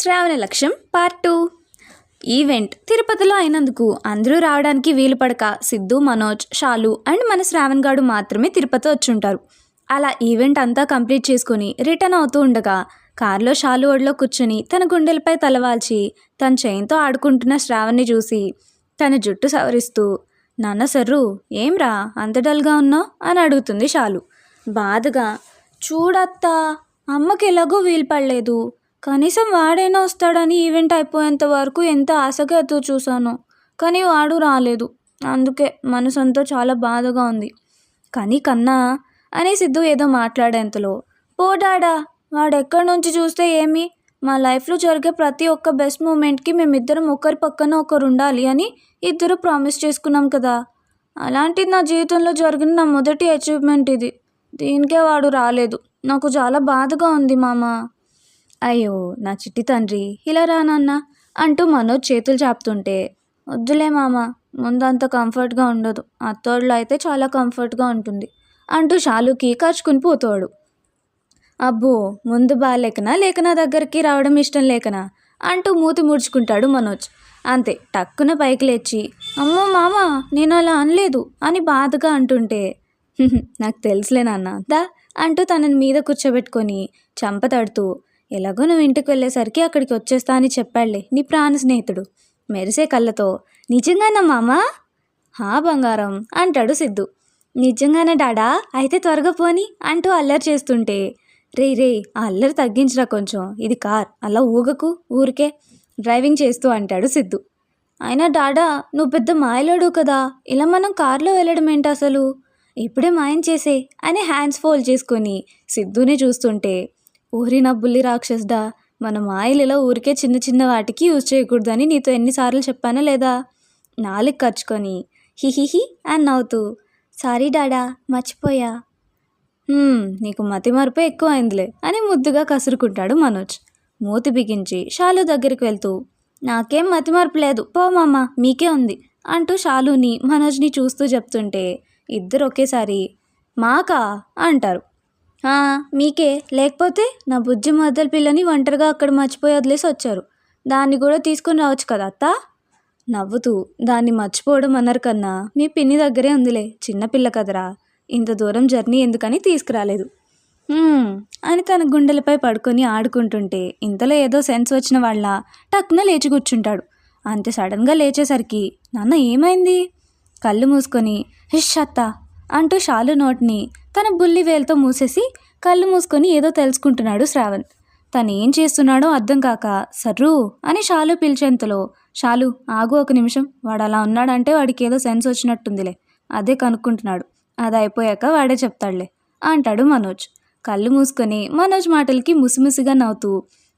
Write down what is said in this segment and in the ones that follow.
శ్రావణ లక్ష్యం part two. Event తిరుపతిలో అయినందుకు అందరూ రావడానికి వీలు పడక సిద్ధు మనోజ్ షాలు అండ్ మన శ్రావణ్ గాడు మాత్రమే తిరుపతి వచ్చుంటారు. అలా ఈవెంట్ అంతా కంప్లీట్ చేసుకుని రిటర్న్ అవుతూ ఉండగా కారులో షాలు ఒడిలో కూర్చొని తన గుండెలపై తలవాల్చి తన చైన్తో ఆడుకుంటున్న శ్రావణ్ని చూసి తన జుట్టు సవరిస్తూ నాన్న సర్రు ఏంరా అంత డల్గా ఉన్నావు? అని అడుగుతుంది షాలు. బాధగా చూడత్తా అమ్మకి ఎలాగో వీలు పడలేదు. కనీసం వాడైనా వస్తాడని ఈవెంట్ అయిపోయేంత వరకు ఎంత ఆశగా ఎదురు చూశాను. కానీ వాడు రాలేదు. అందుకే మనసంతా చాలా బాధగా ఉంది. కానీ కన్నా అని సిద్ధు ఏదో మాట్లాడేంతలో పోడాడా వాడెక్కడి నుంచి చూస్తే ఏమి? మా లైఫ్లో జరిగే ప్రతి ఒక్క బెస్ట్ మూమెంట్కి మేమిద్దరం ఒకరి పక్కన ఒకరు ఉండాలి అని ఇద్దరు ప్రామిస్ చేసుకున్నాం కదా. అలాంటిది నా జీవితంలో జరిగిన నా మొదటి అచీవ్మెంట్ ఇది. దీనికే వాడు రాలేదు. నాకు చాలా బాధగా ఉంది మామ. అయ్యో నా చిట్టి తండ్రి ఇలా రా నాన్న అంటూ మనోజ్ చేతులు చాపుతుంటే వద్దులే మామ ముందంత కంఫర్ట్గా ఉండదు అత్తోడులో అయితే చాలా కంఫర్ట్గా ఉంటుంది అంటూ షాలుకి కరుచుకుని పోతాడు. అబ్బో ముందు బాగాలేకనా లేక నా దగ్గరికి రావడం ఇష్టం లేకనా అంటూ మూతి ముడుచుకుంటాడు మనోజ్. అంతే టక్కున పైకి లేచి అమ్మో మామ నేను అలా అనలేదు అని బాధగా అంటుంటే నాకు తెలుసులే నాన్న దా అంటూ తనని మీద కూర్చోబెట్టుకొని చంపతడుతూ ఎలాగో నువ్వు ఇంటికి వెళ్ళేసరికి అక్కడికి వచ్చేస్తా అని చెప్పాడులే నీ ప్రాణ స్నేహితుడు. మెరిసే కళ్ళతో నిజంగానా మామా? హా బంగారం అంటాడు సిద్ధు. నిజంగానే డాడా? అయితే త్వరగా పోని అంటూ అల్లరి చేస్తుంటే రే రే ఆ అల్లరి తగ్గించరా కొంచెం. ఇది కార్. అలా ఊగకు ఊరికే డ్రైవింగ్ చేస్తూ అంటాడు సిద్ధు. అయినా డాడా నువ్వు పెద్ద మాయలోడు కదా. ఇలా మనం కార్లో వెళ్ళడం ఏంటి అసలు? ఇప్పుడే మాయం చేసే అని హ్యాండ్స్ ఫోల్డ్ చేసుకొని సిద్ధుని చూస్తుంటే ఊరి నా బుల్లి రాక్షసుడా మన మాయలు ఇలా ఊరికే చిన్న చిన్న వాటికి యూజ్ చేయకూడదని నీతో ఎన్నిసార్లు చెప్పానా లేదా? నాలుగు ఖర్చుకొని హిహిహి అని నవ్వుతూ. సారీ డాడా మర్చిపోయా. నీకు మతి మరపు ఎక్కువైందిలే అని ముద్దుగా కసురుకుంటాడు మనోజ్. మూతి బిగించి షాలు దగ్గరికి వెళ్తూ. నాకేం మతి మరపు లేదు. పో మామ మీకే ఉంది అంటూ షాలుని మనోజ్ని చూస్తూ చెప్తుంటే ఇద్దరు ఒకేసారి మాకా? అంటారు. మీకే. లేకపోతే నా బుజ్జి మద్దల పిల్లని ఒంటరిగా అక్కడ మర్చిపోయి వదిలేసి వచ్చారు. దాన్ని కూడా తీసుకొని రావచ్చు కదా అత్త? నవ్వుతూ దాన్ని మర్చిపోవడం అన్నారు కన్నా మీ పిన్ని దగ్గరే ఉందిలే చిన్నపిల్ల కదరా. ఇంత దూరం జర్నీ ఎందుకని తీసుకురాలేదు. అని తన గుండెలపై పడుకొని ఆడుకుంటుంటే ఇంతలో ఏదో సెన్స్ వచ్చిన వాళ్ళ టక్న లేచి కూర్చుంటాడు. అంతే సడన్గా లేచేసరికి నాన్న ఏమైంది? కళ్ళు మూసుకొని హిష్ అత్త అంటూ షాలు నోట్ని తన బుల్లి వేలతో మూసేసి కళ్ళు మూసుకొని ఏదో తెలుసుకుంటున్నాడు శ్రావణ్. తను ఏం చేస్తున్నాడో అర్థం కాక సర్రు అని షాలు పిలిచేంతలో షాలు ఆగు ఒక నిమిషం వాడు అలా ఉన్నాడంటే వాడికి ఏదో సెన్స్ వచ్చినట్టుందిలే అదే కనుక్కుంటున్నాడు అది అయిపోయాక వాడే చెప్తాడులే అంటాడు మనోజ్. కళ్ళు మూసుకొని మనోజ్ మాటలకి ముసిముసిగా నవ్వుతూ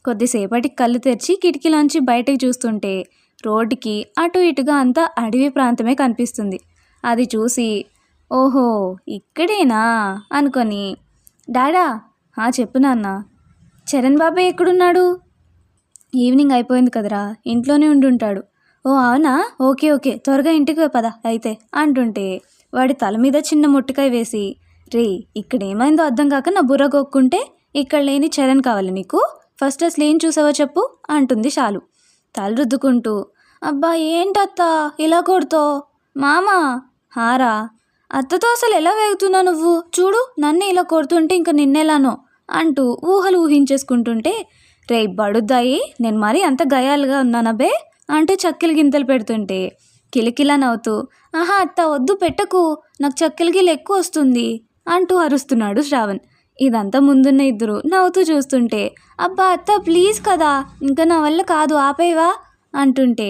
కొద్దిసేపటికి కళ్ళు తెరిచి కిటికీలోంచి బయటకు చూస్తుంటే రోడ్డుకి అటు ఇటుగా అంతా అడవి ప్రాంతమే కనిపిస్తుంది. అది చూసి ఓహో ఇక్కడేనా? అనుకొని డాడా "ఆ, చెప్పు నాన్న. చరణ్ బాబాయ్ ఎక్కడున్నాడు? ఈవినింగ్ అయిపోయింది కదరా ఇంట్లోనే ఉండుంటాడు. ఓ అవునా? ఓకే ఓకే త్వరగా ఇంటికి పద అయితే అంటుంటే వాడి తల మీద చిన్న ముట్టికాయ వేసి రే ఇక్కడ ఏమైందో అర్థం కాక నా బుర్ర గొక్కుంటే ఇక్కడ లేని చరణ్ కావాలి నీకు? ఫస్ట్ అసలు ఏం చూసావో చెప్పు అంటుంది షాలు. తల రుద్దుకుంటూ అబ్బా ఏంటత్తా ఇలా కొడుతో? మామా? హారా అత్తతో అసలు ఎలా వేగుతున్నా నువ్వు? చూడు నన్ను ఇలా కొడుతుంటే ఇంక నిన్నెలానో అంటూ ఊహలు ఊహించేసుకుంటుంటే రే బడుద్దాయి నేను మరీ అంత గయాలుగా ఉన్నానబే అంటూ చక్కెలు గింతలు పెడుతుంటే కిలకిలా నవ్వుతూ ఆహా అత్త వద్దు పెట్టకు నాకు చక్కెలు గిల ఎక్కువ వస్తుంది అంటూ అరుస్తున్నాడు శ్రావణ్. ఇదంతా ముందున్న ఇద్దరు నవ్వుతూ చూస్తుంటే అబ్బా అత్త ప్లీజ్ కదా ఇంకా నా వల్ల కాదు ఆపేవా? అంటుంటే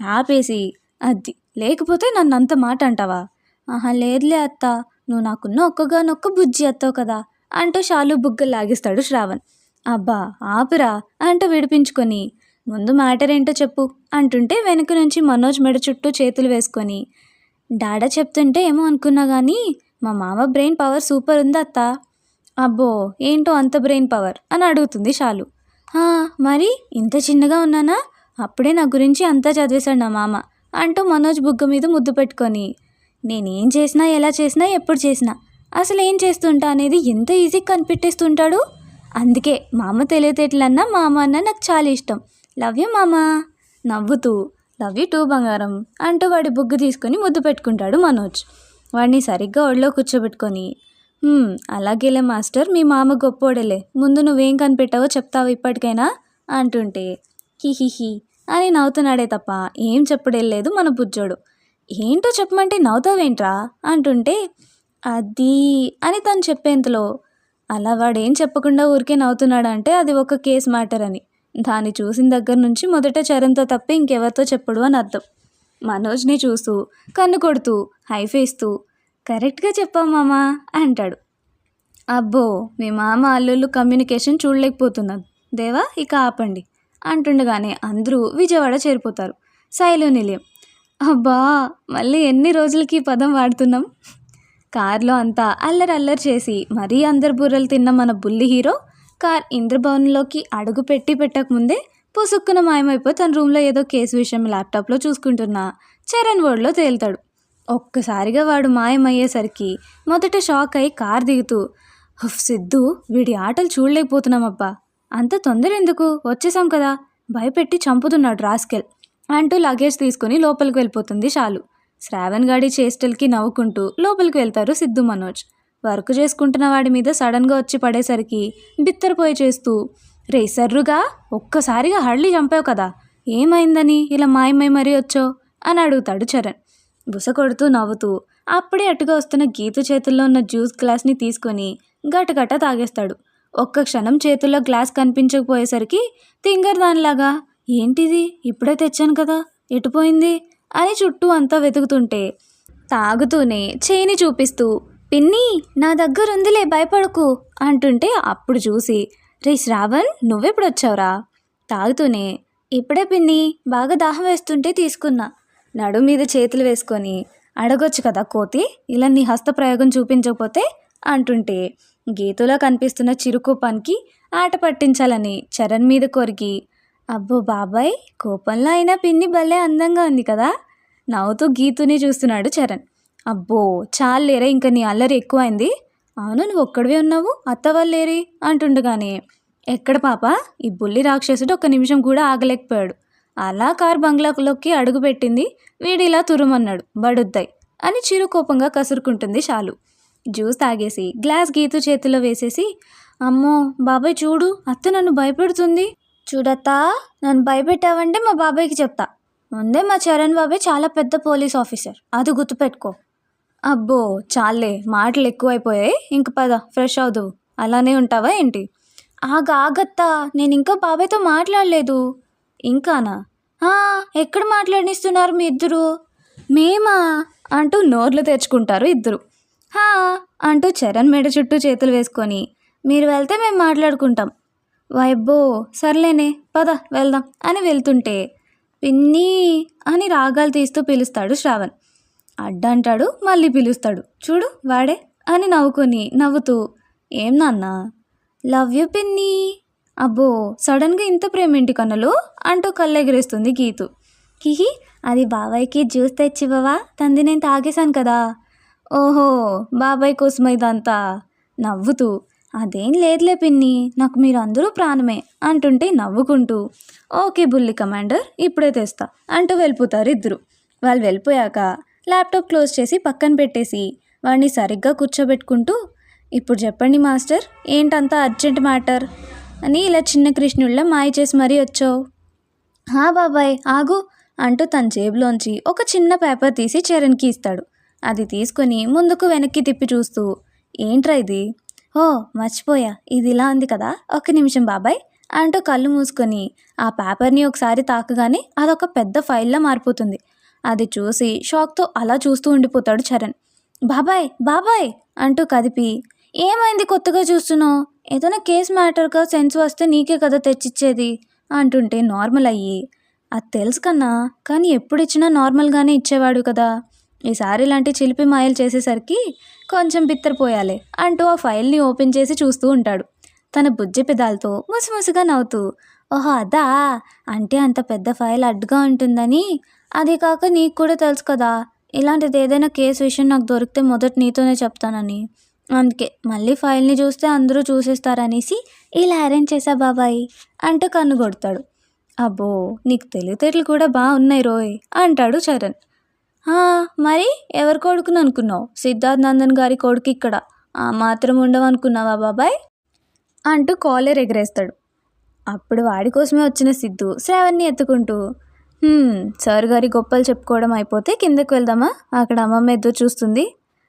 ఆపేసి అది లేకపోతే నన్ను అంత మాట అంటావా? ఆహా లేదులే అత్త. నువ్వు నాకున్న ఒక్కగానొక్క బుజ్జి అత్తావు కదా. అంటూ షాలు బుగ్గలు లాగిస్తాడు శ్రావణ్. అబ్బా ఆపురా అంటూ విడిపించుకొని. ముందు మ్యాటర్ ఏంటో చెప్పు అంటుంటే వెనుక నుంచి మనోజ్ మెడ చుట్టూ చేతులు వేసుకొని. డాడా చెప్తుంటే ఏమో అనుకున్నా కానీ మా మామ బ్రెయిన్ పవర్ సూపర్ ఉంది అత్త. అబ్బో ఏంటో అంత బ్రెయిన్ పవర్ అని అడుగుతుంది షాలు. మరి ఇంత చిన్నగా ఉన్నానా? అప్పుడే నా గురించి అంతా చదివేశాడు నా మామ అంటూ మనోజ్ బుగ్గ మీద ముద్దు పెట్టుకొని. నేనేం చేసినా ఎలా చేసినా ఎప్పుడు చేసినా. అసలు ఏం చేస్తుంటా అనేది ఎంత ఈజీగా కనిపెట్టేస్తుంటాడు? అందుకే మా అమ్మ తెలివితేటలన్నా మా అమ్మ అన్న నాకు చాలా ఇష్టం. లవ్ యూ మామ. నవ్వుతూ లవ్ యూ టూ బంగారం అంటూ వాడి బుగ్గు తీసుకొని ముద్దు పెట్టుకుంటాడు మనోజ్. వాడిని సరిగ్గా ఒళ్ళో కూర్చోబెట్టుకొని అలాగేలే మాస్టర్ మీ మామ గొప్పోడేలే. ముందు నువ్వేం కనిపెట్టావో చెప్తావు ఇప్పటికైనా అంటుంటే హిహిహి అని నవ్వుతున్నాడే తప్ప ఏం చెప్పడేలేదు మన బుజ్జోడు. ఏంటో చెప్పమంటే నవ్వుతావేంట్రా? అంటుంటే అది అని తను చెప్పేంతలో అలా వాడేం చెప్పకుండా ఊరికే నవ్వుతున్నాడు అంటే అది ఒక కేస్ మ్యాటర్ అని. దాన్ని చూసిన దగ్గర నుంచి మొదట చరణ్తో తప్ప ఇంకెవరితో చెప్పడు అని అర్థం. మనోజ్ని చూస్తూ కన్ను కొడుతూ హైఫేస్తూ కరెక్ట్గా చెప్పావు మామా అంటాడు. అబ్బో మీ మామ అల్లుళ్ళు కమ్యూనికేషన్ చూడలేకపోతున్నాను దేవా ఇక ఆపండి అంటుండగానే అందరూ విజయవాడ చేరిపోతారు. శైలు నిలయం. అబ్బా మళ్ళీ ఎన్ని రోజులకి ఈ పదం వాడుతున్నాం? కార్లో అంతా అల్లరి అల్లరి చేసి మరీ అందరి బుర్రలు తిన్న మన బుల్లి హీరో కార్ ఇంద్రభవన్లోకి అడుగు పెట్టి పెట్టకముందే పొసుక్కున మాయమైపోయి తన రూమ్లో ఏదో కేసు విషయం ల్యాప్టాప్లో చూసుకుంటున్న చరణ్ వర్డ్లో తేలుతాడు. ఒక్కసారిగా వాడు మాయమయ్యేసరికి మొదట షాక్ అయి కార్ దిగుతూ హుఫ్ సిద్ధు వీడి ఆటలు చూడలేకపోతున్నామబ్బా. అంత తొందర ఎందుకు వచ్చేసాం కదా. భయపెట్టి చంపుతున్నాడు రాస్కెల్. అంటూ లగేజ్ తీసుకుని లోపలికి వెళ్ళిపోతుంది షాలు. శ్రావణ్ గాడి చేష్టలకి నవ్వుకుంటూ లోపలికి వెళ్తారు సిద్ధు మనోజ్. వర్క్ చేసుకుంటున్న వాడి మీద సడన్గా వచ్చి పడేసరికి బిత్తరపోయి చేస్తూ రే సర్రుగా ఒక్కసారిగా హళ్ళి చంపావు కదా ఏమైందని? ఇలా మాయమై మరీ వచ్చో అని అడుగుతాడు చరణ్. బుస కొడుతూ నవ్వుతూ అప్పుడే అటుగా వస్తున్న గీత చేతుల్లో ఉన్న జ్యూస్ గ్లాస్ని తీసుకొని గటగట తాగేస్తాడు. ఒక్క క్షణం చేతుల్లో గ్లాస్ కనిపించకపోయేసరికి తింగర్ దానిలాగా ఏంటిది? ఇప్పుడే తెచ్చాను కదా. ఎటుపోయింది అని చుట్టూ అంతా వెతుకుతుంటే తాగుతూనే చేయిని చూపిస్తూ పిన్ని నా దగ్గర ఉందిలే భయపడకు అంటుంటే అప్పుడు చూసి రే శ్రావణ్ నువ్వెప్పుడు వచ్చావురా? తాగుతూనే ఇప్పుడే పిన్ని బాగా దాహం వేస్తుంటే తీసుకున్నా. నడు మీద చేతులు వేసుకొని అడగొచ్చు కదా కోతి ఇలా నీ హస్తప్రయోగం చూపించకపోతే అంటుంటే గీతలో కనిపిస్తున్న చిరుకోపానికి ఆట పట్టించాలని చరణ్ మీద కొరికి అబ్బో బాబాయ్ కోపంలో అయినా పిన్ని భలే అందంగా ఉంది కదా. నవ్వుతూ గీతుని చూస్తున్నాడు చరణ్. అబ్బో చాలేరా ఇంకా నీ అల్లరి ఎక్కువైంది? అవును నువ్వు ఒక్కడివే ఉన్నావు అత్త వాళ్ళేరి అంటుండగానే. ఎక్కడ పాప? ఈ బుల్లి రాక్షసుడు ఒక్క నిమిషం కూడా ఆగలేకపోయాడు. అలా కార్ బంగ్లాలోకి అడుగుపెట్టింది వీడిలా తురుమన్నాడు బడుద్దాయి అని చిరు కోపంగా కసురుకుంటుంది షాలు. జ్యూస్ తాగేసి గ్లాస్ గీతు చేతిలో వేసేసి అమ్మో బాబాయ్ చూడు అత్త నన్ను భయపెడుతుంది. చూడత్తా నన్ను భయపెట్టావంటే మా బాబాయ్కి చెప్తా. ముందే మా చరణ్ బాబాయ్ చాలా పెద్ద పోలీస్ ఆఫీసర్. అది గుర్తుపెట్టుకో. అబ్బో చాలే మాటలు ఎక్కువైపోయాయి. ఇంక పద ఫ్రెష్ అవుదువు. అలానే ఉంటావా ఏంటి? ఆగ ఆగత్తా నేను ఇంకా బాబాయ్తో మాట్లాడలేదు. ఇంకానా? ఎక్కడ మాట్లాడిస్తున్నారు మీ ఇద్దరు? మేమా? అంటూ నోర్లు తెచ్చుకుంటారు ఇద్దరు. హా అంటూ చరణ్ మెడ చుట్టూ చేతులు వేసుకొని మీరు వెళ్తే మేము మాట్లాడుకుంటాం. వైబ్బో సర్లేనే పద వెళ్దాం అని వెళ్తుంటే పిన్ని అని రాగాలు తీస్తూ పిలుస్తాడు శ్రావణ్. అడ్డంటాడు మళ్ళీ పిలుస్తాడు. చూడు వాడే అని నవ్వుకొని నవ్వుతూ ఏం నాన్న? లవ్ యూ పిన్ని? అబ్బో సడన్గా ఇంత ప్రేమేంటి కన్నులు? అంటూ కళ్ళెగిరేస్తుంది గీతు. కిహి అది బాబాయ్కి జ్యూస్ తెచ్చివ్వవా? తంది నేను తాగేశాను కదా. ఓహో బాబాయ్ కోసం ఇదంతా నవ్వుతూ అదేం లేదులే పిన్ని నాకు మీరు అందరూ ప్రాణమే అంటుంటే నవ్వుకుంటూ ఓకే బుల్లి కమాండర్ ఇప్పుడే తెస్తా అంటూ వెళ్ళిపోతారు ఇద్దరు వాళ్ళు వెళ్ళిపోయాక ల్యాప్టాప్ క్లోజ్ చేసి పక్కన పెట్టేసి వాడిని సరిగ్గా కూర్చోబెట్టుకుంటూ ఇప్పుడు చెప్పండి మాస్టర్ ఏంటంత అర్జెంట్ మ్యాటర్? అని ఇలా చిన్న కృష్ణుళ్ళ మాయ చేసి మరీ వచ్చావు? హా బాబాయ్ ఆగు అంటూ తన జేబులోంచి ఒక చిన్న పేపర్ తీసి చరణ్కి ఇస్తాడు. అది తీసుకొని ముందుకు వెనక్కి తిప్పి చూస్తూ ఏంట్రా ఇది? ఓ మర్చిపోయా. ఇది ఇలా ఉంది కదా. ఒక్క నిమిషం బాబాయ్. అంటూ కళ్ళు మూసుకొని ఆ పేపర్ని ఒకసారి తాకగానే అదొక పెద్ద ఫైల్లా మారిపోతుంది. అది చూసి షాక్తో అలా చూస్తూ ఉండిపోతాడు చరణ్. బాబాయ్ బాబాయ్! అంటూ కదిపి. ఏమైంది కొత్తగా చూస్తున్నావు? ఏదైనా కేస్ మ్యాటర్గా సెన్స్ వస్తే నీకే కదా తెచ్చిచ్చేది? అంటుంటే నార్మల్ అయ్యి. అది తెలుసు కన్నా కానీ ఎప్పుడు ఇచ్చినా నార్మల్గానే ఇచ్చేవాడు కదా. ఈసారి ఇలాంటి చిలిపి మాయలు చేసేసరికి కొంచెం బిత్తరపోయాలి అంటూ ఆ ఫైల్ని ఓపెన్ చేసి చూస్తూ ఉంటాడు. తన బుజ్జి పెదాలతో ముసిముసిగా నవ్వుతూ ఓహో అదా? అంటే అంత పెద్ద ఫైల్ అడ్డుగా ఉంటుందని? అది కాక నీకు కూడా తెలుసు కదా ఇలాంటిది ఏదైనా కేసు విషయం నాకు దొరికితే మొదట నీతోనే చెప్తానని. అందుకే మళ్ళీ ఫైల్ని చూస్తే అందరూ చూసేస్తారనేసి ఇలా అరేంజ్ చేసా బాబాయ్ అంటూ కన్ను కొడతాడు. అబ్బో నీకు తెలివితేటలు కూడా బాగున్నాయి రోయ్ అంటాడు చరణ్. మరి ఎవరి కొడుకుని అనుకున్నావు? సిద్ధార్థ్ నందన్ గారి కొడుకు ఇక్కడ. ఆ మాత్రం ఉండవనుకున్నావా బాబాయ్? అంటూ కాలర్ ఎగరేస్తాడు. అప్పుడు వాడి కోసమే వచ్చిన సిద్ధు శ్రావణ్ని ఎత్తుకుంటూ సార్ గారి గొప్పలు చెప్పుకోవడం అయిపోతే కిందకి వెళ్దామా? అక్కడ అమ్మమ్మ ఎదురు చూస్తుంది.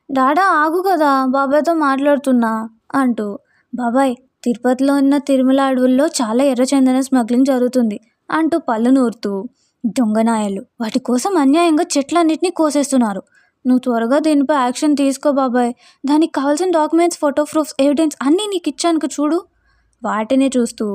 డాడా ఆగు కదా బాబాయ్తో మాట్లాడుతున్నా అంటూ. బాబాయ్ తిరుపతిలో ఉన్న తిరుమల అడవుల్లో చాలా ఎర్రచందన స్మగ్లింగ్ జరుగుతుంది అంటూ పళ్ళు నూరుతూ దొంగనాయలు. వాటి కోసం అన్యాయంగా చెట్లన్నిటినీ కోసేస్తున్నారు. నువ్వు త్వరగా దీనిపై యాక్షన్ తీసుకో బాబాయ్. దానికి కావాల్సిన డాక్యుమెంట్స్ ఫోటో ప్రూఫ్స్ ఎవిడెన్స్ అన్నీ నీకు ఇచ్చాను చూడు. వాటినే చూస్తూ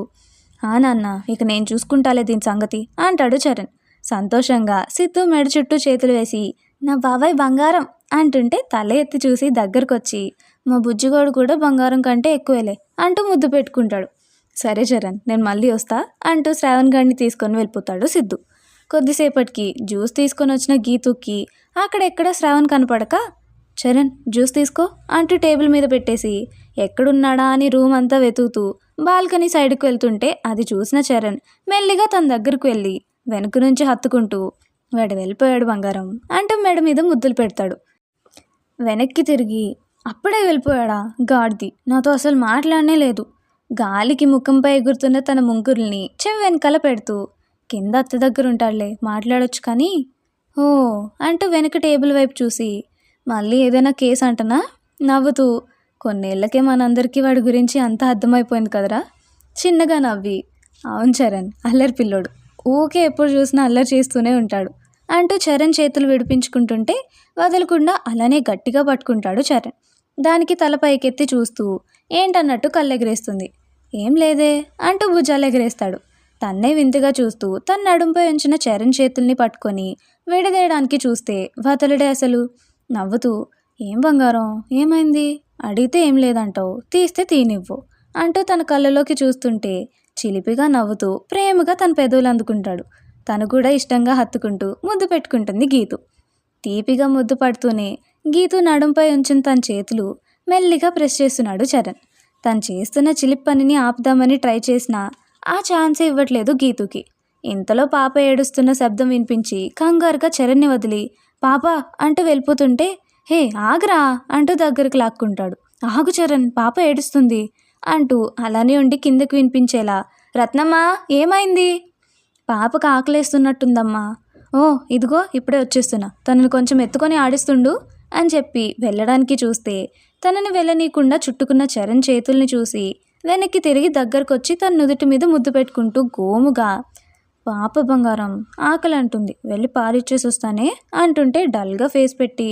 "ఆ నాన్న ఇక నేను చూసుకుంటాలే దీని సంగతి అంటాడు చరణ్. సంతోషంగా సిద్ధు మెడ చుట్టూ చేతులు వేసి నా బాబాయ్ బంగారం అంటుంటే తల ఎత్తి చూసి దగ్గరకొచ్చి మా బుజ్జిగోడు కూడా బంగారం కంటే ఎక్కువేలే అంటూ ముద్దు పెట్టుకుంటాడు. సరే చరణ్ నేను మళ్ళీ వస్తా అంటూ శ్రావణ్ గారిని తీసుకొని వెళ్ళిపోతాడు సిద్ధు. కొద్దిసేపటికి జ్యూస్ తీసుకొని వచ్చిన గీతుకి అక్కడెక్కడ శ్రావణ్ కనపడక చరణ్ జ్యూస్ తీసుకో అంటూ టేబుల్ మీద పెట్టేసి ఎక్కడున్నాడా అని రూమ్ అంతా వెతుకుతూ బాల్కనీ సైడ్కి వెళ్తుంటే అది చూసిన చరణ్ మెల్లిగా తన దగ్గరకు వెళ్ళి వెనుక నుంచి హత్తుకుంటూ వాడు వెళ్ళిపోయాడు బంగారం అంటూ మెడ మీద ముద్దులు పెడతాడు. వెనక్కి తిరిగి అప్పుడే వెళ్ళిపోయాడా? గాడిది నాతో అసలు మాట్లాడనే లేదు. గాలికి ముఖంపై ఎగురుతున్న తన ముంగురుల్ని చెవి వెనకాల పెడుతూ కింద అత్త దగ్గర ఉంటాడులే మాట్లాడొచ్చు కానీ. ఓ అంటూ వెనక టేబుల్ వైపు చూసి మళ్ళీ ఏదైనా కేసు అంటనా? నవ్వుతూ కొన్నేళ్ళకే మనందరికీ వాడి గురించి అంతా అర్థమైపోయింది కదరా? చిన్నగా నవ్వి అవును చరణ్ అల్లరి పిల్లోడు. ఊకే ఎప్పుడు చూసినా అల్లరి చేస్తూనే ఉంటాడు. అంటూ చరణ్ చేతులు విడిపించుకుంటుంటే వదలకుండా అలానే గట్టిగా పట్టుకుంటాడు చరణ్. దానికి తల పైకెత్తి చూస్తూ ఏంటన్నట్టు కళ్ళెగరేస్తుంది. ఏం లేదే అంటూ భుజాలు ఎగరేస్తాడు తన్నే వింతగా చూస్తూ తన నడుంపై ఉంచిన చరణ్ చేతుల్ని పట్టుకొని విడదీయడానికి చూస్తే వతలుడే అసలు. నవ్వుతూ ఏం బంగారం? ఏమైంది? అడిగితే ఏం లేదంటావు. తీస్తే తీనివ్వు అంటూ తన కళ్ళలోకి చూస్తుంటే చిలిపిగా నవ్వుతూ ప్రేమగా తన పెదవులు అందుకుంటాడు. తను కూడా ఇష్టంగా హత్తుకుంటూ ముద్దు పెట్టుకుంటుంది గీతు. తీపిగా ముద్దు పడుతూనే గీతు నడుంపై ఉంచిన తన చేతులు మెల్లిగా ప్రెస్ చేస్తున్నాడు చరణ్. తను చేస్తున్న చిలిప్ పనిని ఆపుదామని ట్రై చేసినా ఆ ఛాన్సే ఇవ్వట్లేదు గీతుకి. ఇంతలో పాప ఏడుస్తున్న శబ్దం వినిపించి కంగారుగా చరణ్ని వదిలి పాప అంటూ వెళ్ళిపోతుంటే హే ఆగరా అంటూ దగ్గరికి లాక్కుంటాడు. ఆగు చరణ్ పాప ఏడుస్తుంది అంటూ అలానే ఉండి కిందకి వినిపించేలా రత్నమ్మా ఏమైంది? పాపకు ఆకలేస్తున్నట్టుందమ్మా. ఓ ఇదిగో ఇప్పుడే వచ్చేస్తున్నా. తనను కొంచెం ఎత్తుకొని ఆడిస్తుండు అని చెప్పి వెళ్ళడానికి చూస్తే తనని వెళ్ళనీయకుండా చుట్టుకున్న చరణ్ చేతుల్ని చూసి వెనక్కి తిరిగి దగ్గరకొచ్చి తన నుదుటి మీద ముద్దు పెట్టుకుంటూ గోముగా పాప బంగారం ఆకలి అంటుంది వెళ్ళి పారిచ్చేసి వస్తానే అంటుంటే డల్గా ఫేస్ పెట్టి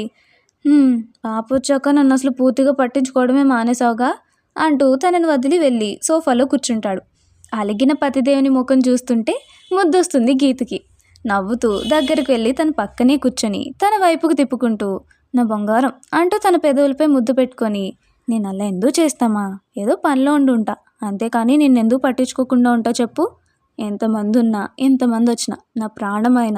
పాప వచ్చాక నన్ను అసలు పూర్తిగా పట్టించుకోవడమే మానేసావుగా అంటూ తనని వదిలి వెళ్ళి సోఫాలో కూర్చుంటాడు. అలిగిన పతిదేవుని ముఖం చూస్తుంటే ముద్దొస్తుంది గీతకి. నవ్వుతూ దగ్గరికి వెళ్ళి తన పక్కనే కూర్చొని తన వైపుకు తిప్పుకుంటూ నా బంగారం అంటూ తన పెదవులపై ముద్దు పెట్టుకొని నేను అలా ఎందుకు చేస్తామా? ఏదో పనిలో ఉండుంటా. అంతేకాని నేను ఎందుకు పట్టించుకోకుండా ఉంటా చెప్పు? ఎంతమంది ఉన్నా ఎంతమంది వచ్చినా నా ప్రాణమైన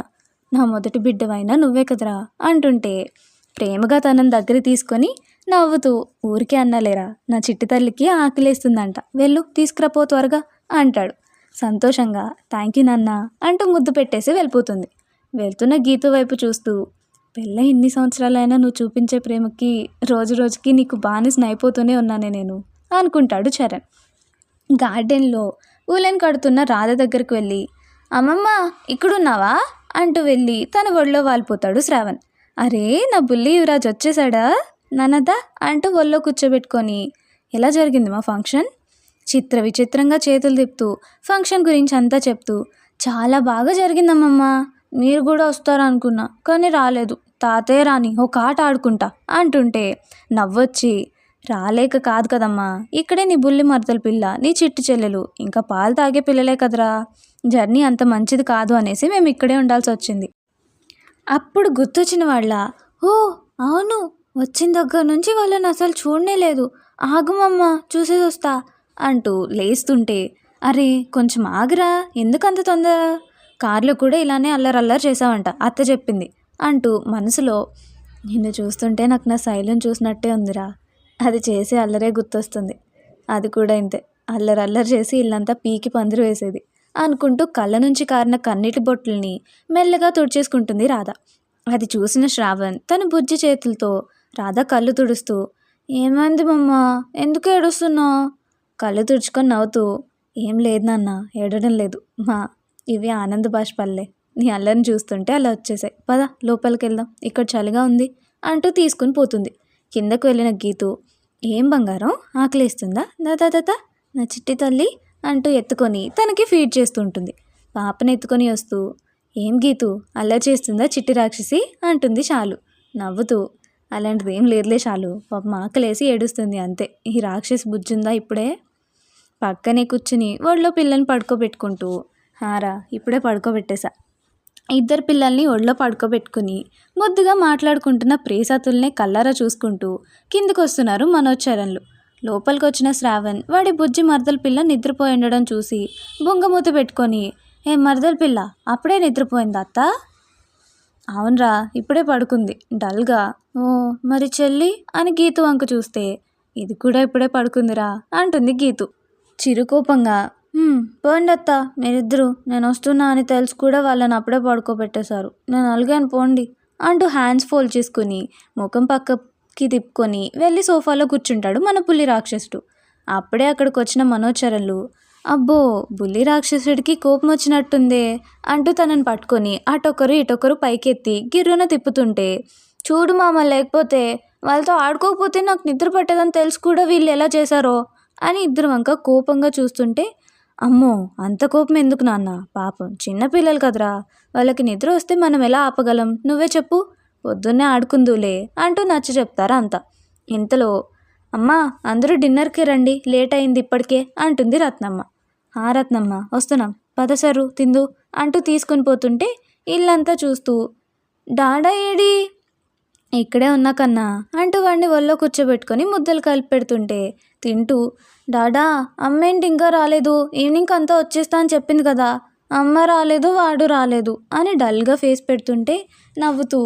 నా మొదటి బిడ్డవైనా నువ్వే కదరా? అంటుంటే ప్రేమగా తనని దగ్గర తీసుకొని నవ్వుతూ ఊరికే అన్నలేరా? నా చిట్టి తల్లికి ఆకలేస్తుందంట. వెళ్ళు తీసుకురాపో త్వరగా అంటాడు. సంతోషంగా థ్యాంక్ యూ నాన్న అంటూ ముద్దు పెట్టేసి వెళ్ళిపోతుంది. వెళ్తున్న గీత వైపు చూస్తూ పెళ్ళ ఎన్ని సంవత్సరాలైనా నువ్వు చూపించే ప్రేమకి రోజు రోజుకి నీకు బానిసని అయిపోతూనే ఉన్నానే నేను అనుకుంటాడు చరణ్. గార్డెన్లో ఊలెన్ కడుతున్న రాధ దగ్గరికి వెళ్ళి అమ్మమ్మ ఇక్కడున్నావా? అంటూ వెళ్ళి తన ఒళ్ళో వాలిపోతాడు శ్రావణ్. అరే నా బుల్లి యువరాజ్ వచ్చేసాడా నన్నదా? అంటూ ఒళ్ళో కూర్చోబెట్టుకొని ఎలా జరిగింది మా ఫంక్షన్? చిత్ర విచిత్రంగా చేతులు తిప్పుతూ ఫంక్షన్ గురించి అంతా చెప్తూ చాలా బాగా జరిగిందమ్మమ్మ మీరు కూడా వస్తారనుకున్నా కానీ రాలేదు. తాతయ్య రాని ఒక ఆట ఆడుకుంటా అంటుంటే నవ్వొచ్చి రాలేక కాదు కదమ్మా ఇక్కడే నీ బుల్లి మరదల పిల్ల నీ చిట్టి చెల్లెలు ఇంకా పాలు తాగే పిల్లలే కదరా జర్నీ అంత మంచిది కాదు అనేసి మేము ఇక్కడే ఉండాల్సి వచ్చింది. అప్పుడు గుర్తొచ్చిన వాళ్ళ ఓ అవును వచ్చిన దగ్గర నుంచి వాళ్ళని అసలు చూడనే లేదు ఆగుమమ్మా చూసేసి వస్తా అంటూ లేస్తుంటే అరే కొంచెం ఆగరా ఎందుకంత తొందర? కార్లో కూడా ఇలానే అల్లరల్లరి చేసావంట అత్త చెప్పింది. అంటూ మనసులో నిన్ను చూస్తుంటే నాకు నా శైలం చూసినట్టే ఉందిరా. అది చేసే అల్లరే గుర్తొస్తుంది. అది కూడా ఇంతే. అల్లరి అల్లరి చేసి ఇల్లంతా పీకి పందిరి వేసేది. అనుకుంటూ కళ్ళ నుంచి కారిన కన్నీటి బొట్టుల్ని మెల్లగా తుడిచేసుకుంటుంది రాధ. అది చూసిన శ్రావణ్ తన బుజ్జి చేతులతో రాధ కళ్ళు తుడుస్తూ ఏమైంది మమ్మ? ఎందుకు ఏడుస్తున్నావు? కళ్ళు తుడుచుకొని నవ్వుతూ ఏం లేదు నాన్న ఏడడం లేదు. మా ఇవి ఆనంద బాష్పల్లే. నీ అల్లరిని చూస్తుంటే అలా వచ్చేసాయి. పద లోపలికి వెళ్దాం ఇక్కడ చలిగా ఉంది అంటూ తీసుకుని పోతుంది. కిందకు వెళ్ళిన గీతు ఏం బంగారం? ఆకలిస్తుందా? దాదా దాదా నా చిట్టి తల్లి అంటూ ఎత్తుకొని తనకి ఫీడ్ చేస్తుంటుంది. పాపని ఎత్తుకొని వస్తూ ఏం గీతు అల్లరి చేస్తుందా చిట్టి రాక్షసి? అంటుంది షాలు. నవ్వుతూ అలాంటిది ఏం లేదులే షాలు. పాపం ఆకలేసి ఏడుస్తుంది అంతే. ఈ రాక్షసి బుజ్జుందా ఇప్పుడే? పక్కనే కూర్చుని ఒళ్ళో పిల్లని పడుకోబెట్టుకుంటూ హారా ఇప్పుడే పడుకోబెట్టేశా ఇద్దరు పిల్లల్ని ఒళ్ళో పడుకోబెట్టుకుని ముద్దుగా మాట్లాడుకుంటున్న ప్రేసతుల్నే కల్లారా చూసుకుంటూ కిందికొస్తున్నారు వస్తున్నారు లోపలికి వచ్చిన శ్రావణ్ వాడి బుజ్జి మరదల పిల్ల నిద్రపోయి ఉండడం చూసి బొంగమూత పెట్టుకొని ఏ మరదల పిల్ల అప్పుడే నిద్రపోయింది అత్త? అవునరా ఇప్పుడే పడుకుంది డల్గా. ఓ మరి చెల్లి? అని గీతు వంక చూస్తే ఇది కూడా ఇప్పుడే పడుకుందిరా అంటుంది గీతు. చిరుకోపంగా పోండి అత్త. మీరిద్దరు నేను వస్తున్నా అని తెలుసు కూడా వాళ్ళని అప్పుడే పడుకోబెట్టేశారు. నేను అలిగాను పోండి అంటూ హ్యాండ్స్ ఫోల్డ్ చేసుకుని ముఖం పక్కకి తిప్పుకొని వెళ్ళి సోఫాలో కూర్చుంటాడు మన పులి రాక్షసుడు. అప్పుడే అక్కడికి వచ్చిన మనోచరణలు అబ్బో బుల్లి రాక్షసుడికి కోపం వచ్చినట్టుందే అంటూ తనని పట్టుకొని అటొకరు ఇటొకరు పైకెత్తి గిర్రున తిప్పుతుంటే చూడు మామ లేకపోతే వాళ్ళతో ఆడుకోకపోతే నాకు నిద్ర పట్టదని తెలుసు కూడా వీళ్ళు ఎలా చేశారో అని ఇద్దరు వంక కోపంగా చూస్తుంటే అమ్మో అంత కోపం ఎందుకు నాన్న? పాపం చిన్నపిల్లలు కదరా. వాళ్ళకి నిద్ర వస్తే మనం ఎలా ఆపగలం? నువ్వే చెప్పు. పొద్దున్నే ఆడుకుందులే అంటూ నచ్చ చెప్తారా అంతా. ఇంతలో అమ్మా అందరూ డిన్నర్కి రండి లేట్ అయింది ఇప్పటికే అంటుంది రత్నమ్మ. ఆ రత్నమ్మ వస్తున్నాం. పదసరు తిందు అంటూ తీసుకొని పోతుంటే ఇల్లంతా చూస్తూ డాడా ఏడి? ఇక్కడే ఉన్నా కన్నా అంటూ వాడిని ఒళ్ళో కూర్చోబెట్టుకొని ముద్దలు కలిపి పెడుతుంటే తింటూ డాడా అమ్మేంటి ఇంకా రాలేదు? ఈవినింగ్ అంతా వచ్చేస్తా అని చెప్పింది కదా. అమ్మ రాలేదు వాడు రాలేదు అని డల్గా ఫేస్ పెడుతుంటే నవ్వుతూ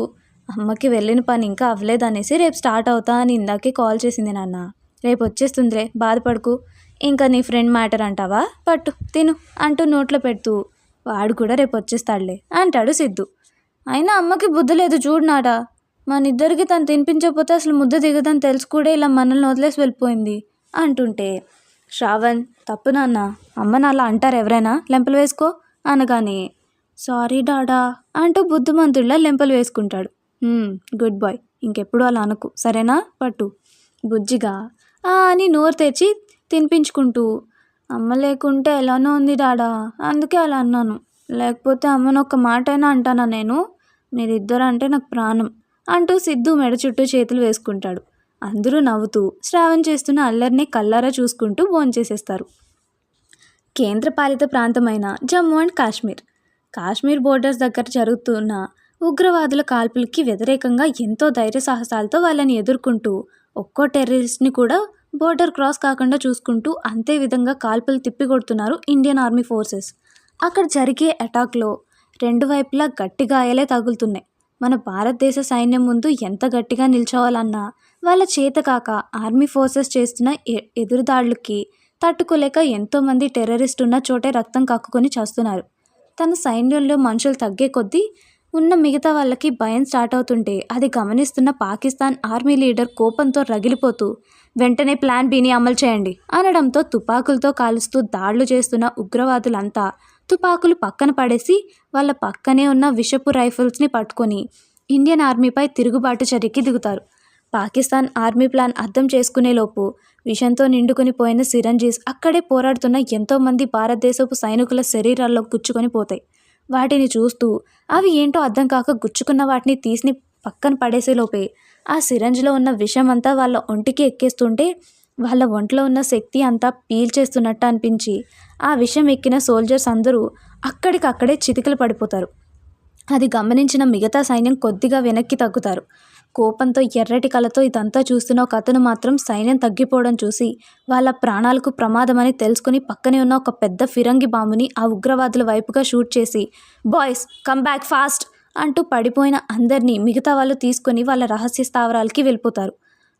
అమ్మకి వెళ్ళిన పని ఇంకా అవ్వలేదు అనేసి రేపు స్టార్ట్ అవుతా అని ఇందాకే కాల్ చేసింది నాన్న. రేపు వచ్చేస్తుందిరే బాధపడకు. ఇంకా నీ ఫ్రెండ్ మ్యాటర్ అంటావా? పట్టు తిను అంటూ నోట్లో పెడుతూ వాడు కూడా రేపు వచ్చేస్తాడులే అంటాడు సిద్ధు. అయినా అమ్మకి బుద్ధి లేదు చూడునాడా మన ఇద్దరికి తను తినిపించకపోతే అసలు ముద్ద దిగదని తెలుసు కూడా ఇలా మనల్ని వదిలేసి వెళ్ళిపోయింది. అంటుంటే శ్రావణ్ తప్పు నాన్న. అమ్మని అలా అంటారు ఎవరైనా లెంపలు వేసుకో అనగానే సారీ డాడా అంటూ బుద్ధిమంతుడిలా లెంపలు వేసుకుంటాడు. Good boy. ఇంకెప్పుడు అలా అనకు. సరేనా? పట్టు. బుజ్జిగా "ఆ" అని నోరు తెచ్చి తినిపించుకుంటూ అమ్మ లేకుంటే ఎలానో ఉంది డాడా. అందుకే అలా అన్నాను. లేకపోతే అమ్మను ఒక్క మాట అయినా అంటానా నేను? మీరిద్దరు అంటే నాకు ప్రాణం అంటూ సిద్ధు మెడ చుట్టూ చేతులు వేసుకుంటాడు. అందరూ నవ్వుతూ శ్రావణ్ చేస్తున్న అల్లరిని కల్లారా చూసుకుంటూ భోంచేసేస్తారు. కేంద్రపాలిత ప్రాంతమైన జమ్మూ అండ్ కాశ్మీర్. కాశ్మీర్ బోర్డర్స్ దగ్గర జరుగుతున్న ఉగ్రవాదుల కాల్పులకి వ్యతిరేకంగా ఎంతో ధైర్య సాహసాలతో వాళ్ళని ఎదుర్కొంటూ ఒక్కో టెర్రరిస్ట్ని కూడా బోర్డర్ క్రాస్ కాకుండా చూసుకుంటూ అంతే విధంగా కాల్పులు తిప్పికొడుతున్నారు ఇండియన్ ఆర్మీ ఫోర్సెస్. అక్కడ జరిగే అటాక్లో రెండు వైపులా గట్టి గాయాలే తగులుతున్నాయి. మన భారతదేశ సైన్యం ముందు ఎంత గట్టిగా నిల్చోవాలన్నా వాళ్ళ చేతకాక ఆర్మీ ఫోర్సెస్ చేస్తున్న ఎ- ఎదురుదాడులకి తట్టుకోలేక ఎంతోమంది టెర్రరిస్ట్ ఉన్న చోటే రక్తం కక్కుకొని చేస్తున్నారు. తన సైన్యంలో మనుషులు తగ్గే కొద్దీ ఉన్న మిగతా వాళ్ళకి భయం స్టార్ట్ అవుతుంటే అది గమనిస్తున్న పాకిస్తాన్ ఆర్మీ లీడర్ కోపంతో రగిలిపోతూ వెంటనే ప్లాన్ బిని అమలు చేయండి అనడంతో తుపాకులతో కాలుస్తూ దాడులు చేస్తున్న ఉగ్రవాదులంతా తుపాకులు పక్కన పడేసి వాళ్ళ పక్కనే ఉన్న విషపు రైఫిల్స్ని పట్టుకొని ఇండియన్ ఆర్మీపై తిరుగుబాటు చర్యకి దిగుతారు. పాకిస్తాన్ ఆర్మీ ప్లాన్ అర్థం చేసుకునేలోపు విషంతో నిండుకుని పోయిన సిరంజీస్ అక్కడే పోరాడుతున్న ఎంతోమంది భారతదేశపు సైనికుల శరీరాల్లో గుచ్చుకొని పోతాయి. వాటిని చూస్తూ అవి ఏంటో అర్థం కాక గుచ్చుకున్న వాటిని తీసి పక్కన పడేసేలోపే ఆ సిరంజ్లో ఉన్న విషం అంతా వాళ్ళ ఒంటికి ఎక్కేస్తుంటే వాళ్ళ ఒంట్లో ఉన్న శక్తి అంతా పీల్చేస్తున్నట్టు అనిపించి ఆ విషం ఎక్కిన సోల్జర్స్ అందరూ అక్కడికక్కడే చితికలు పడిపోతారు. అది గమనించిన మిగతా సైన్యం కొద్దిగా వెనక్కి తగ్గుతారు. కోపంతో ఎర్రటి కలతో ఇదంతా చూస్తున్న ఒక అతను మాత్రం సైన్యం తగ్గిపోవడం చూసి వాళ్ళ ప్రాణాలకు ప్రమాదమని తెలుసుకుని పక్కనే ఉన్న ఒక పెద్ద ఫిరంగి బాంబుని ఆ ఉగ్రవాదుల వైపుగా షూట్ చేసి బాయ్స్ కమ్ బ్యాక్ ఫాస్ట్! అంటూ పడిపోయిన అందరినీ మిగతా వాళ్ళు తీసుకొని వాళ్ళ రహస్య స్థావరాలకి వెళ్ళిపోతారు.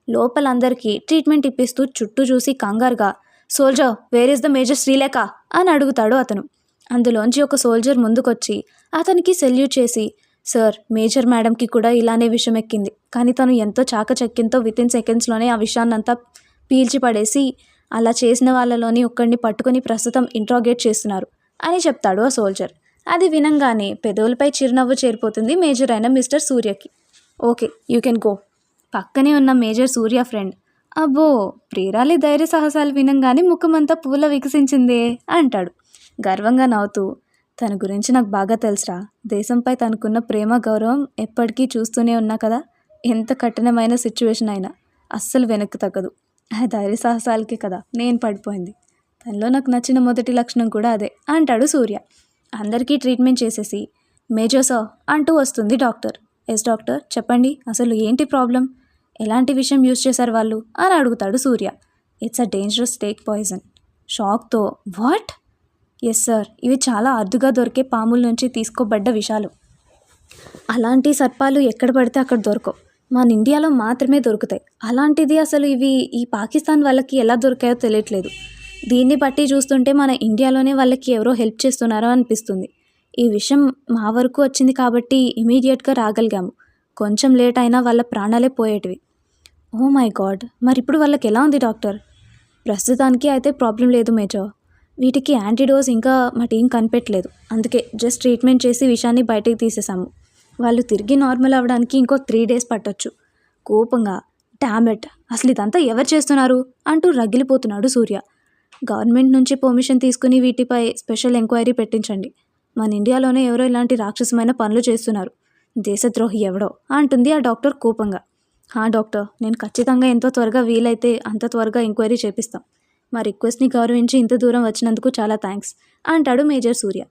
లోపలందరికీ ట్రీట్మెంట్ ఇప్పిస్తూ చుట్టూ చూసి కంగారుగా soldier where is the major Srilekha? అని అడుగుతాడు అతను. అందులోంచి ఒక సోల్జర్ ముందుకొచ్చి అతనికి సెల్యూట్ చేసి సార్ మేజర్ మేడంకి కూడా ఇలానే విషయం ఎక్కింది. కానీ తను ఎంతో చాకచక్యంతో విత్ ఇన్ సెకండ్స్లోనే ఆ విషయాన్నంతా పీల్చి పడేసి అలా చేసిన వాళ్ళలోని ఒక్కడిని పట్టుకొని ప్రస్తుతం ఇంట్రాగేట్ చేస్తున్నారు అని చెప్తాడు ఆ సోల్జర్ అది వినంగానే పెదవులపై చిరునవ్వు చేరిపోతుంది మేజర్ అయిన మిస్టర్ సూర్యకి. ఓకే యూ కెన్ గో పక్కనే ఉన్న మేజర్ సూర్య ఫ్రెండ్ అబ్బో ప్రియురాలి ధైర్య సాహసాలు వినంగానే ముఖమంతా పూల వికసించిందే అంటాడు. గర్వంగా నవ్వుతూ తన గురించి నాకు బాగా తెలుసురా. దేశంపై తనకున్న ప్రేమ గౌరవం ఎప్పటికీ చూస్తూనే ఉన్నా కదా? ఎంత కఠినమైన సిచ్యువేషన్ అయినా అస్సలు వెనక్కి తగ్గదు. ఆ ధైర్య సాహసాలకే కదా. నేను పడిపోయింది. తనలో నాకు నచ్చిన మొదటి లక్షణం కూడా అదే. అంటాడు సూర్య. అందరికీ ట్రీట్మెంట్ చేసేసి మేజోసా సార్ అంటూ వస్తుంది డాక్టర్. ఎస్ డాక్టర్ చెప్పండి అసలు ఏంటి ప్రాబ్లం? ఎలాంటి విషయం యూజ్ చేశారు వాళ్ళు? అని అడుగుతాడు Surya. It's a dangerous snake poison షాక్తో వాట్? ఎస్ సార్ ఇవి చాలా అరుదుగా దొరికే పాముల నుంచి తీసుకోబడ్డ విషాలు. అలాంటి సర్పాలు ఎక్కడ పడితే అక్కడ దొరకవు. మన ఇండియాలో మాత్రమే దొరుకుతాయి. అలాంటిది అసలు ఇవి ఈ పాకిస్తాన్ వాళ్ళకి ఎలా దొరికాయో తెలియట్లేదు. దీన్ని బట్టి చూస్తుంటే మన ఇండియాలోనే వాళ్ళకి ఎవరో హెల్ప్ చేస్తున్నారో అనిపిస్తుంది. ఈ విషయం మా వరకు వచ్చింది కాబట్టి ఇమీడియట్గా రాగలిగాము. కొంచెం లేట్ అయినా వాళ్ళ ప్రాణాలే పోయేటివి. Oh my god! మరి ఇప్పుడు వాళ్ళకి ఎలా ఉంది డాక్టర్? ప్రస్తుతానికి అయితే ప్రాబ్లం లేదు మేజర్ వీటికి యాంటీడోస్ ఇంకా మా టీం కనిపెట్టలేదు. అందుకే జస్ట్ ట్రీట్మెంట్ చేసి విషయాన్ని బయటికి తీసేసాము. వాళ్ళు తిరిగి నార్మల్ అవ్వడానికి ఇంకో త్రీ డేస్ పట్టొచ్చు. కోపంగా డామెట్ అసలు ఇదంతా ఎవరు చేస్తున్నారు? అంటూ రగిలిపోతున్నాడు సూర్య. గవర్నమెంట్ నుంచి పర్మిషన్ తీసుకుని వీటిపై స్పెషల్ ఎంక్వైరీ పెట్టించండి. మన ఇండియాలోనే ఎవరో ఇలాంటి రాక్షసమైన పనులు చేస్తున్నారు. దేశద్రోహి ఎవడో? అంటుంది ఆ డాక్టర్ కోపంగా. హా డాక్టర్ నేను ఖచ్చితంగా ఎంతో త్వరగా వీలైతే అంత త్వరగా ఎంక్వైరీ చేపిస్తాం. మా రిక్వెస్ట్ని గౌరవించి ఇంత దూరం వచ్చినందుకు చాలా థ్యాంక్స్ అంటాడు major Surya.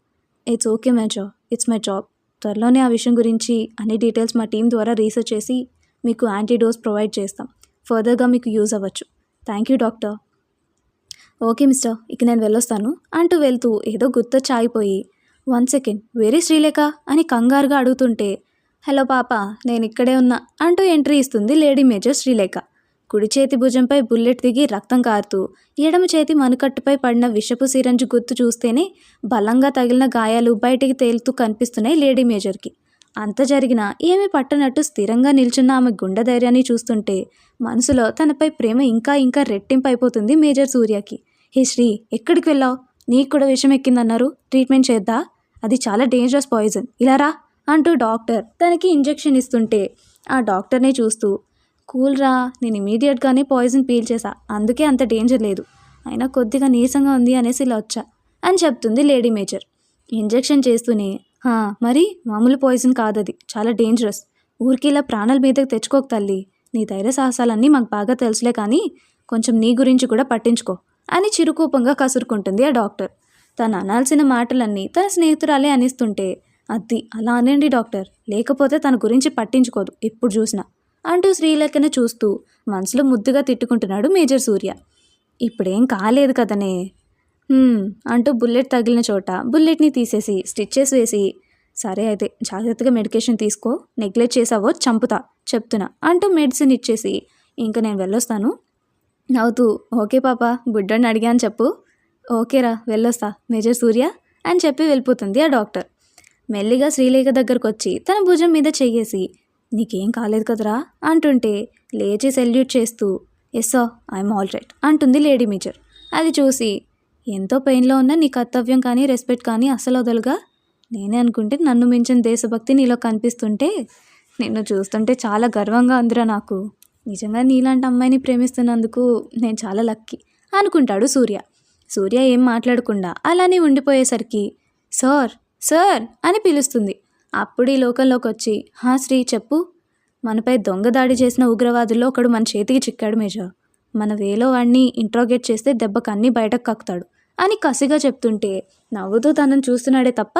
It's okay major it's my job త్వరలోనే ఆ విషయం గురించి అన్ని డీటెయిల్స్ మా టీం ద్వారా రీసెర్చ్ చేసి మీకు యాంటీడోస్ ప్రొవైడ్ చేస్తాం. ఫర్దర్గా మీకు యూజ్ అవ్వచ్చు. Thank you doctor. Okay mister. ఇక నేను వెళ్ళొస్తాను అంటూ వెళ్తూ ఏదో గుర్తొచ్చి ఆగిపోయి వన్ సెకండ్ వేరే శ్రీలేఖ? అని కంగారుగా అడుగుతుంటే హలో పాప నేను ఇక్కడే ఉన్నా అంటూ ఎంట్రీ ఇస్తుంది లేడీ మేజర్ శ్రీలేఖ. కుడి చేతి భుజంపై బుల్లెట్ దిగి రక్తం కారుతూ ఎడమ చేతి మనుకట్టుపై పడిన విషపు సిరంజు గుర్తు చూస్తేనే బలంగా తగిలిన గాయాలు బయటికి తేలుతూ కనిపిస్తున్నాయి లేడీ మేజర్కి. అంత జరిగినా ఏమీ పట్టనట్టు స్థిరంగా నిల్చున్న ఆమె గుండె ధైర్యాన్ని చూస్తుంటే మనసులో తనపై ప్రేమ ఇంకా ఇంకా రెట్టింపు అయిపోతుంది మేజర్ సూర్యకి. హే శ్రీ ఎక్కడికి వెళ్ళావు? నీకు కూడా విషం ఎక్కిందన్నారు. ట్రీట్మెంట్ చేద్దా? అది చాలా డేంజరస్ పాయిజన్. ఇలా రా అంటూ డాక్టర్ తనకి ఇంజెక్షన్ ఇస్తుంటే ఆ డాక్టర్ని చూస్తూ కూల్ రా నేను ఇమీడియట్గానే పాయిజన్ పీల్చేసా అందుకే అంత డేంజర్ లేదు. అయినా కొద్దిగా నీరసంగా ఉంది అనేసి ఇలా వచ్చా. అని చెప్తుంది లేడీ మేజర్ ఇంజెక్షన్ చేస్తూనే "హా, మరి మామూలు పాయిజన్ కాదది. చాలా డేంజరస్ ఊరికి ఇలా ప్రాణాల మీదకి తెచ్చుకోక తల్లి. నీ ధైర్య సాహసాలన్నీ మాకు బాగా తెలుసులే కానీ కొంచెం నీ గురించి కూడా పట్టించుకో అని చిరుకోపంగా కసురుకుంటుంది ఆ డాక్టర్. తను అనాల్సిన మాటలన్నీ తన స్నేహితురాలే అనిస్తుంటే అద్ది అలా అనండి డాక్టర్. లేకపోతే తన గురించి పట్టించుకోదు ఎప్పుడు చూసినా. అంటూ శ్రీలేఖను చూస్తూ మనసులో ముద్దుగా తిట్టుకుంటున్నాడు మేజర్ సూర్య. ఇప్పుడేం కాలేదు కదనే. అంటూ బుల్లెట్ తగిలిన చోట బుల్లెట్ని తీసేసి స్టిచ్చెస్ వేసి సరే అయితే జాగ్రత్తగా మెడికేషన్ తీసుకో నెగ్లెక్ట్ చేసావో చంపుతా చెప్తున్నా అంటూ మెడిసిన్ ఇచ్చేసి ఇంకా నేను వెళ్ళొస్తాను. నవ్వుతూ ఓకే పాప గుడ్డని అడిగాను చెప్పు. ఓకేరా వెళ్ళొస్తా మేజర్ సూర్య అని చెప్పి వెళ్ళిపోతుంది ఆ డాక్టర్. మెల్లిగా శ్రీలేఖ దగ్గరకు వచ్చి తన భుజం మీద చెయ్యేసి నీకేం కాలేదు కదరా? అంటుంటే లేచి సెల్యూట్ చేస్తూ ఎస్ ఐఎమ్ ఆల్ రైట్ అంటుంది లేడీ మేజర్. అది చూసి ఎంతో పెయిన్లో ఉన్న నీ కర్తవ్యం కానీ రెస్పెక్ట్ కానీ అసలు వదలుగా? నేనే అనుకుంటే నన్ను మించిన దేశభక్తి నీలో కనిపిస్తుంటే నిన్ను చూస్తుంటే చాలా గర్వంగా ఉందిరా నాకు. నిజంగా నీలాంటి అమ్మాయిని ప్రేమిస్తున్నందుకు నేను చాలా లక్కీ అనుకుంటాడు సూర్య. సూర్య ఏం మాట్లాడకుండా అలానే ఉండిపోయేసరికి సార్ సార్ అని పిలుస్తుంది. అప్పుడు ఈ లోకంలోకి వచ్చి హా శ్రీ చెప్పు. మనపై దొంగ దాడి చేసిన ఉగ్రవాదుల్లో ఒకడు మన చేతికి చిక్కాడు మేజర్. మన వేలో వాడిని ఇంట్రోగేట్ చేస్తే దెబ్బకు అన్నీ బయటకు కక్కుతాడు అని కసిగా చెప్తుంటే నవ్వుతూ తనను చూస్తున్నాడే తప్ప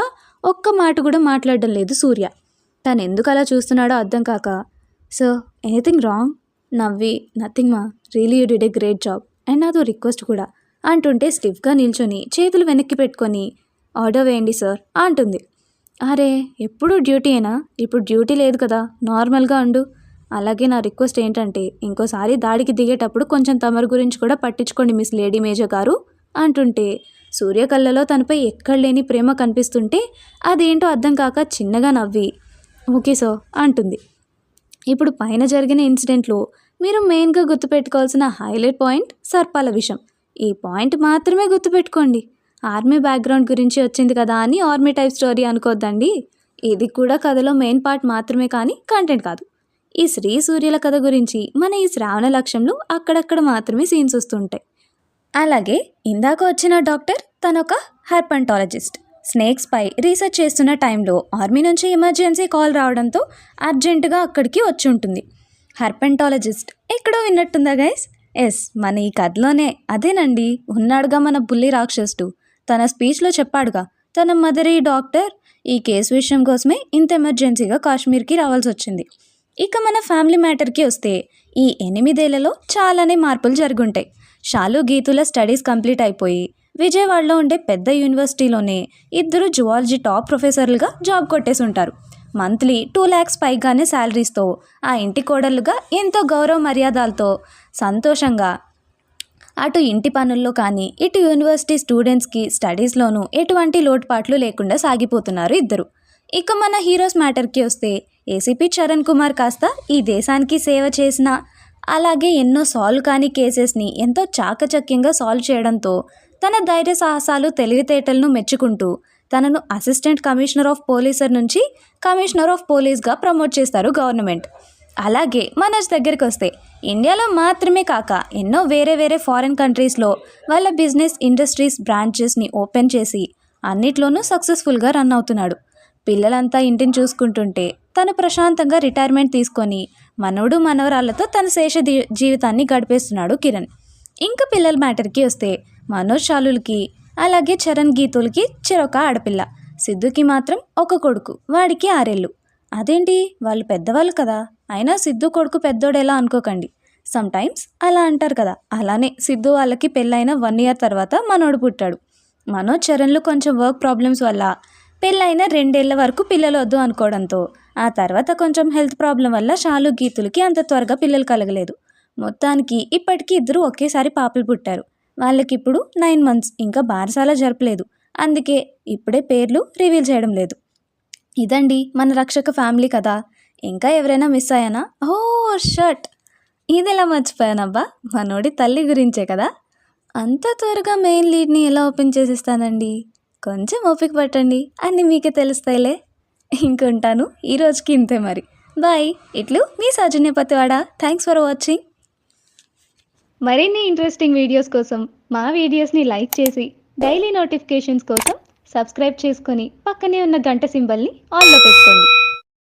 ఒక్క మాట కూడా మాట్లాడడం లేదు సూర్య. తను ఎందుకు అలా చూస్తున్నాడో అర్థం కాక సో ఎనీథింగ్ రాంగ్ నవ్వి nothing ma'am really you did a great job and నాదో రిక్వెస్ట్ కూడా అంటుంటే స్టిఫ్గా నిల్చొని చేతులు వెనక్కి పెట్టుకొని ఆర్డర్ వేయండి సార్ అంటుంది. అరే ఎప్పుడు డ్యూటీయేనా? ఇప్పుడు డ్యూటీ లేదు కదా నార్మల్గా ఉండు. అలాగే నా రిక్వెస్ట్ ఏంటంటే ఇంకోసారి దాడికి దిగేటప్పుడు కొంచెం తమరి గురించి కూడా పట్టించుకోండి మిస్ లేడీ మేజర్ గారు అంటుంటే సూర్య కళ్ళలో తనపై ఎక్కడ లేని ప్రేమ కనిపిస్తుంటే అదేంటో అర్థం కాక చిన్నగా నవ్వి ఓకే సో అంటుంది. ఇప్పుడు పైన జరిగిన ఇన్సిడెంట్లో మీరు మెయిన్గా గుర్తుపెట్టుకోవాల్సిన హైలైట్ పాయింట్ సర్పాల విషయం ఈ పాయింట్ మాత్రమే గుర్తుపెట్టుకోండి. ఆర్మీ బ్యాక్గ్రౌండ్ గురించి వచ్చింది కదా అని ఆర్మీ టైప్ స్టోరీ అనుకోద్దండి. ఇది కూడా కథలో మెయిన్ పార్ట్ మాత్రమే కానీ కంటెంట్ కాదు. ఈ శ్రీ సూర్యుల కథ గురించి మన ఈ శ్రావణ లక్ష్యంలో అక్కడక్కడ మాత్రమే సీన్స్ వస్తుంటాయి. అలాగే ఇందాక వచ్చిన డాక్టర్ తనొక హెర్పంటాలజిస్ట్. స్నేక్స్ పై రీసెర్చ్ చేస్తున్న టైంలో ఆర్మీ నుంచి ఎమర్జెన్సీ కాల్ రావడంతో అర్జెంటుగా అక్కడికి వచ్చి ఉంటుంది. హెర్పెంటాలజిస్ట్ ఎక్కడో విన్నట్టుందా గైస్? ఎస్ మన ఈ కథలోనే. అదేనండి ఉన్నాడుగా మన బుల్లి రాక్షసుడు. తన స్పీచ్లో చెప్పాడుగా తన మదర్ ఈ డాక్టర్ ఈ కేసు విషయం కోసమే ఇంత ఎమర్జెన్సీగా కాశ్మీర్కి రావాల్సి వచ్చింది ఇక మన ఫ్యామిలీ మ్యాటర్కి వస్తే ఈ ఎనిమిదేళ్ళలో చాలానే మార్పులు జరుగుంటాయి. షాలు గీతుల స్టడీస్ కంప్లీట్ అయిపోయి విజయవాడలో ఉండే పెద్ద యూనివర్సిటీలోనే ఇద్దరు జువాలజీ టాప్ ప్రొఫెసర్లుగా జాబ్ కొట్టేసి ఉంటారు మంత్లీ టూ ల్యాక్స్ పైగానే శాలరీస్తో ఆ ఇంటి కోడళ్ళుగా ఎంతో గౌరవ మర్యాదలతో సంతోషంగా అటు ఇంటి పనుల్లో కానీ ఇటు యూనివర్సిటీ స్టూడెంట్స్కి స్టడీస్లోనూ ఎటువంటి లోటుపాట్లు లేకుండా సాగిపోతున్నారు ఇద్దరు. ఇక మన హీరోస్ మ్యాటర్కి వస్తే ఏసీపీ చరణ్ కుమార్ కాస్త ఈ దేశానికి సేవ చేసిన అలాగే ఎన్నో సాల్వ్ కాని కేసెస్ని ఎంతో చాకచక్యంగా సాల్వ్ చేయడంతో తన ధైర్య సాహసాలు తెలివితేటలను మెచ్చుకుంటూ తనను అసిస్టెంట్ కమిషనర్ ఆఫ్ పోలీసర్ నుంచి కమిషనర్ ఆఫ్ పోలీస్గా ప్రమోట్ చేస్తారు గవర్నమెంట్. అలాగే మనోజ్ దగ్గరికి వస్తే ఇండియాలో మాత్రమే కాక ఎన్నో వేరే వేరే ఫారిన్ కంట్రీస్లో వాళ్ళ బిజినెస్ ఇండస్ట్రీస్ బ్రాంచెస్ని ఓపెన్ చేసి అన్నిట్లోనూ సక్సెస్ఫుల్గా రన్ అవుతున్నాడు. పిల్లలంతా ఇంటిని చూసుకుంటుంటే తను ప్రశాంతంగా రిటైర్మెంట్ తీసుకొని మనవడు మనవరాళ్ళతో తన శేష జీవితాన్ని గడిపేస్తున్నాడు కిరణ్. ఇంకా పిల్లల మ్యాటర్కి వస్తే మనోజ్ షాలులకి అలాగే చరణ్ గీతులకి చిరొక ఆడపిల్ల. సిద్ధుకి మాత్రం ఒక కొడుకు వాడికి ఆరేళ్ళు. అదేంటి? వాళ్ళు పెద్దవాళ్ళు కదా. అయినా సిద్ధు కొడుకు పెద్దోడేలా అనుకోకండి. సమ్టైమ్స్ అలా అంటారు కదా. అలానే సిద్ధు వాళ్ళకి పెళ్ళైన వన్ ఇయర్ తర్వాత మనోడు పుట్టాడు. మనోజ్ చరణ్లు కొంచెం వర్క్ ప్రాబ్లమ్స్ వల్ల పెళ్ళైన రెండేళ్ళ వరకు పిల్లలు వద్దు అనుకోవడంతో ఆ తర్వాత కొంచెం హెల్త్ ప్రాబ్లం వల్ల షాలు గీతులకి అంత త్వరగా పిల్లలు కలగలేదు. మొత్తానికి ఇప్పటికీ ఇద్దరు ఒకేసారి పాపలు పుట్టారు. వాళ్ళకి ఇప్పుడు నైన్ మంత్స్ ఇంకా బారసాల జరపలేదు. అందుకే ఇప్పుడే పేర్లు రివీల్ చేయడం లేదు. ఇదండి మన రక్షక ఫ్యామిలీ కదా ఇంకా ఎవరైనా మిస్ అయ్యానా? ఓ షర్ట్ ఇది ఎలా మర్చిపోయానబ్బా? మనోడి తల్లి గురించే కదా. అంత త్వరగా మెయిన్ లీడ్ని ఎలా ఓపెన్ చేసిస్తానండి? కొంచెం ఓపిక పట్టండి అన్నీ మీకే తెలుస్తాయిలే. ఇంకుంటాను ఈ రోజుకి ఇంతే మరి. బాయ్. ఇట్లు మీ Soujanya Pativada thanks for watching మరిన్ని ఇంట్రెస్టింగ్ వీడియోస్ కోసం మా వీడియోస్ని లైక్ చేసి డైలీ నోటిఫికేషన్స్ కోసం సబ్స్క్రైబ్ చేసుకొని పక్కనే ఉన్న గంట సింబల్ని ఆన్లో పెట్టుకోండి.